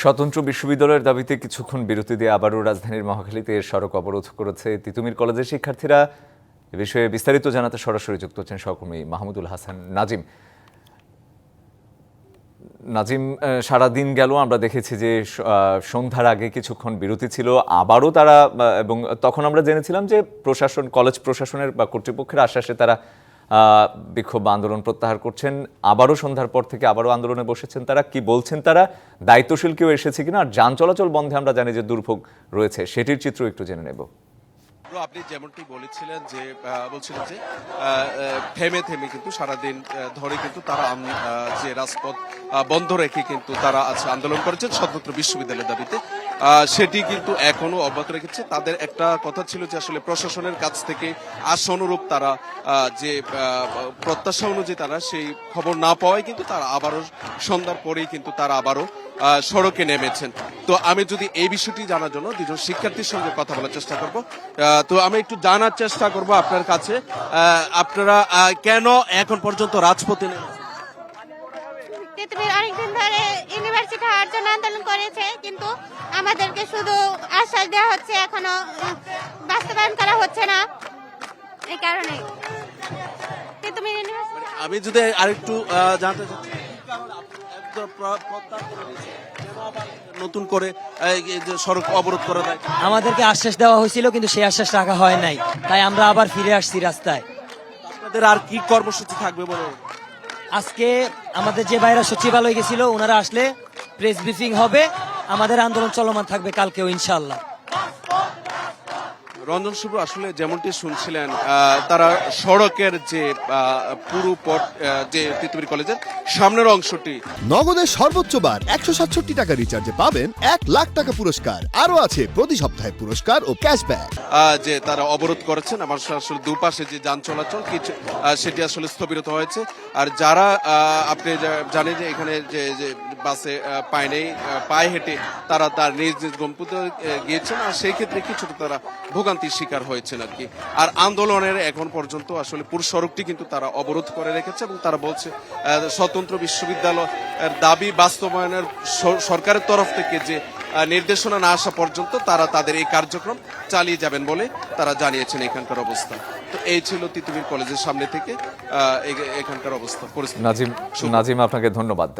স্বতন্ত্র বিশ্ববিদ্যালয়ের দাবিতে কিছুক্ষণ বিরতি দিয়ে আবারও রাজধানীর মহাখালীতে সড়ক অবরোধ করেছে তিতুমির কলেজের শিক্ষার্থীরা। এ বিষয়ে বিস্তারিত জানাতে সরাসরি যুক্ত হচ্ছেন সহকর্মী মাহমুদুল হাসান নাজিম। নাজিম সারাদিন গেল, আমরা দেখেছি যে সন্ধ্যার আগে কিছুক্ষণ বিরতি ছিল, আবারও তারা এবং তখন আমরা জেনেছিলাম যে প্রশাসন, কলেজ প্রশাসনের বা কর্তৃপক্ষের আশ্বাসে তারা বিক্ষোভ আন্দোলন প্রত্যাহার করছেন, আবারও সন্ধ্যার পর থেকে আবারও আন্দোলনে বসেছেন তারা। কি বলছেন তারা? দায়িত্বশীল কেউ এসেছে কিনা? আর যান চলাচল বন্ধে আমরা জানি যে দুর্ভোগ রয়েছে। সেটির চিত্র একটু জেনে নেব। আপনি যেমনটি বলেছিলেন যে বলছিলেন যে থেমে থেমে কিন্তু সারাদিন ধরে কিন্তু তারা যে রাজপথ বন্ধ রেখে কিন্তু তারা আছে আন্দোলন করেছেন স্বতন্ত্র বিশ্ববিদ্যালয়ের দাবিতে। সেটি কিন্তু এখনও অব্যাহত রেখেছে। তাদের একটা কথা ছিল যে, আসলে প্রশাসনের কাছ থেকে আশ অনুরূপ তারা যে প্রত্যাশা অনুযায়ী তারা সেই খবর না পাওয়ায় কিন্তু তারা আবারও সন্ধ্যার পরেই কিন্তু তারা আবারও সড়কে নেমেছেন। তো আমি যদি এই বিষয়টি জানার জন্য দুজন শিক্ষার্থীর সঙ্গে কথা বলার চেষ্টা করব। তো আমি একটু জানার চেষ্টা করব আপনার কাছে। আপনারা কেন এখন পর্যন্ত রাজপথে অনেকদিন ধরে ইউনিভার্সিটি হওয়ার জন্য আন্দোলন করেছে কিন্তু আমাদেরকে শুধু আশ্বাস দেওয়া হচ্ছে এখনও বাস্তবায়ন করা হচ্ছে না। এই কারণে। আমি যদি আরেকটু জানতে চাচ্ছি নতুন করে সড়ক অবরোধ করা দেয় আমাদেরকে আশ্বাস দেওয়া হয়েছিল কিন্তু সেই আশ্বাস রাখা হয় নাই। তাই আমরা আবার ফিরে আসছি রাস্তায়। আপনাদের আর কি কর্মসূচি থাকবে বলে? আজকে আমাদের যে বাইরা সচিবালয় গেছিল ওনারা আসলে প্রেস ব্রিফিং হবে। আমাদের আন্দোলন চলমান থাকবে কালকেও ইনশাল্লাহ রঞ্জন শুভ আসলে যেমনটি শুনছিলেন তারা সড়কের যে পুরো পথ যে তিতুমির কলেজের সামনের অংশটি। নগদের সর্বোচ্চ বার একশো সাতষট্টি টাকা রিচার্জে পাবেন এক লাখ টাকা পুরস্কার। আরও আছে প্রতি সপ্তাহে পুরস্কার ও ক্যাশব্যাক যে তারা অবরোধ করেছেন আমার আসলে দুপাশে যে যান চলাচল কিছু সেটি আসলে স্থবিরত হয়েছে। আর যারা আপনি জানেন যে এখানে যে যে বাসে পায় নেই পায়ে হেঁটে তারা তার নিজ নিজ আহ, গিয়েছেন। আর সেই ক্ষেত্রে কিছুটা তারা ভোগান্তির শিকার হয়েছেন আর কি। আর আন্দোলনের এখন পর্যন্ত আসলে পুরো সড়কটি কিন্তু তারা অবরোধ করে রেখেছে এবং তারা বলছে স্বতন্ত্র বিশ্ববিদ্যালয়ের দাবি বাস্তবায়নের সরকারের তরফ থেকে যে নির্দেশনা না আসা পর্যন্ত তারা তাদের এই কার্যক্রম চালিয়ে যাবেন বলে তারা জানিয়েছেন এখানকার অবস্থা। তো এই ছিল তিতুমির কলেজের সামনে থেকে এখানকার অবস্থা নাজিম নাজিম আপনাকে ধন্যবাদ।